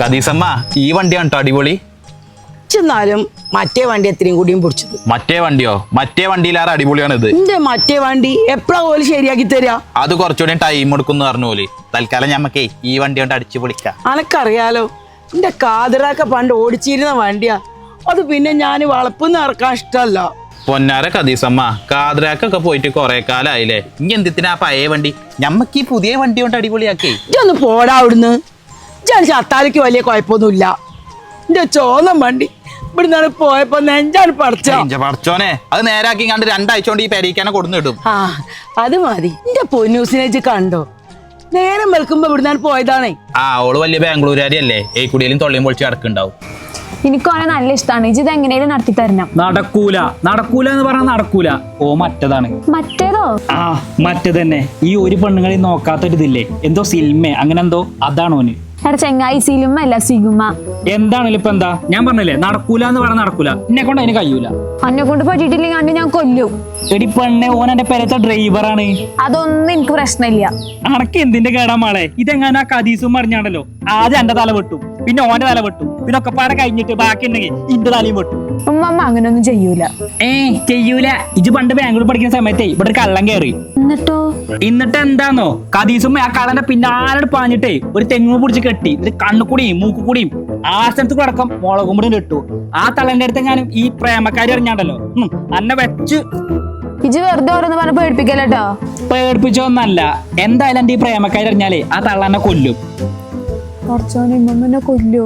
കദീസമ്മ ഈ വണ്ടിയാണ് കേട്ടോ അടിപൊളി? എന്നാലും മറ്റേ വണ്ടി എത്രയും കൂടിയും പിടിച്ചത്. മറ്റേ വണ്ടിയോ? മറ്റേ വണ്ടിയിലേറെ അടിപൊളിയാണ് ഇത് എന്റെ മറ്റേ വണ്ടി എപ്പോഴാ പോലും ശരിയാക്കി തരാ? അത് കുറച്ചുകൂടി ടൈം എടുക്കും പറഞ്ഞു പോലെ തൽക്കാലം ഞമ്മക്കേ ഈ വണ്ടി കൊണ്ട് അടിച്ചു പൊളിക്കാം. അനക്കറിയാലോ എന്റെ കാതിറൊക്കെ പണ്ട് ഓടിച്ചിരുന്ന വണ്ടിയാ. അത് പിന്നെ ഞാൻ വളപ്പെന്ന് ഇറക്കാൻ ഇഷ്ടമല്ല പൊന്നാര കദീസമ്മ കാതിരാക്കൊക്കെ പോയിട്ട് കൊറേ കാലായില്ലേ? ഇനി എന്തിനാ പഴയ വണ്ടി? ഞമ്മക്ക് ഈ പുതിയ വണ്ടി കൊണ്ട് അടിപൊളിയാക്കേ. ഇതൊന്ന് പോടാ അവിടുന്ന്. ഞാൻ ചത്താലിക്ക് വലിയ കുഴപ്പമൊന്നുമില്ല. എന്റെ ചോന്ന വണ്ടി. ഇവിടുന്നാണ് പോയപ്പോ നെഞ്ചാണ് പടച്ച. പടച്ചോനെ അത് നേരാക്കി കണ്ട് രണ്ടാഴ്ച ഈ പെരീക്കാനെ കൊടുന്നിടും ആ അത് മതി. എന്റെ പൊന്നൂസിനെ കണ്ടോ? നേരം വെളുക്കുമ്പോ ഇവിടുന്നാണ് പോയതാണേ. ആ ഓൾ വലിയ ബാംഗ്ലൂരുകാരി അല്ലേ ഈ കുടിയിലും തൊള്ളിയും പൊളിച്ച് കിടക്കുണ്ടാവും എനിക്ക് ഓനെ നല്ല ഇഷ്ടമാണ് ഇജിത് എങ്ങനെയും നടത്തി തരണം. നടക്കൂല. നടക്കൂല എന്ന് പറഞ്ഞാൽ നടക്കൂല. ഓ മറ്റതാണ്. മറ്റേതോ? ആ മറ്റേ തന്നെ ഈ ഒരു പെണ്ണുങ്ങളെ നോക്കാത്തൊരിതില്ലേ? എന്തോ സിനിമ അങ്ങനെ എന്തോ അതാണ് ഓന്. എടാ ചെങ്ങായി സിലുമ അല്ല സിഗുമ എന്താണല്ലോ ഇപ്പൊ എന്താ? ഞാൻ പറഞ്ഞില്ലേ നടക്കൂല എന്ന് പറഞ്ഞാൽ നടക്കൂല. എന്നെ കൊണ്ട് അതിന് കഴിയൂല. അന്നെ കൊണ്ട് പറ്റിയിട്ടില്ലെങ്കിൽ ഞാൻ കൊല്ലും. എടി പെണ്ണെ ഓൻ എന്റെ പെരത്തെ ഡ്രൈവറാണ് അതൊന്നും എനിക്ക് പ്രശ്നമില്ല. അണക്ക് എന്തിന്റെ കേടാ മാളെ? ഇതെങ്ങനെ ആ കദീസും പറഞ്ഞാണല്ലോ ആദ്യം എന്റെ തല വെട്ടു പിന്നെ ഓന്റെ തല വെട്ടു പിന്നെ ഒക്കെ പാടെ കഴിഞ്ഞിട്ട് ബാക്കി ഉണ്ടെങ്കിൽ ഇന്റെ തലയും വെട്ടു. ഉമ്മമ്മ അങ്ങനൊന്നും ചെയ്യൂല. ഏ ചെയ്യൂല. ഇജ് പണ്ട് ബാംഗ്ലൂർ പഠിക്കുന്ന സമയത്തേ ഇവിടെ ഒരു കള്ളം കയറി എന്നിട്ടോ? എന്നിട്ട് എന്താന്നോ കദീസും ആ കള്ളന്റെ പിന്നാലോട് പാഞ്ഞിട്ടേ ഒരു തെങ്ങ് പിടിച്ച് കെട്ടി ഇത് കണ്ണുകൂടിയും മൂക്കുകൂടിയും ആ സ്ഥലത്ത് കൂടെ അടക്കം മുളകും കൂടി ഇട്ടു ആ തള്ളന്റെ അടുത്ത് ഞാൻ ഈ പ്രേമക്കാരി അറിഞ്ഞാണ്ടല്ലോ. അന്നെ വെച്ച് ഇജ് വെറുതെ ഓരോന്ന് പറഞ്ഞ പേടിപ്പിക്കല്ലോ പേടിപ്പിച്ചൊന്നല്ല. എന്തായാലും എന്റെ ഈ പ്രേമക്കാരി അറിഞ്ഞാലേ ആ തള്ളനെ കൊല്ലും. ഉമ്മമ്മനെ കൊല്ലോ.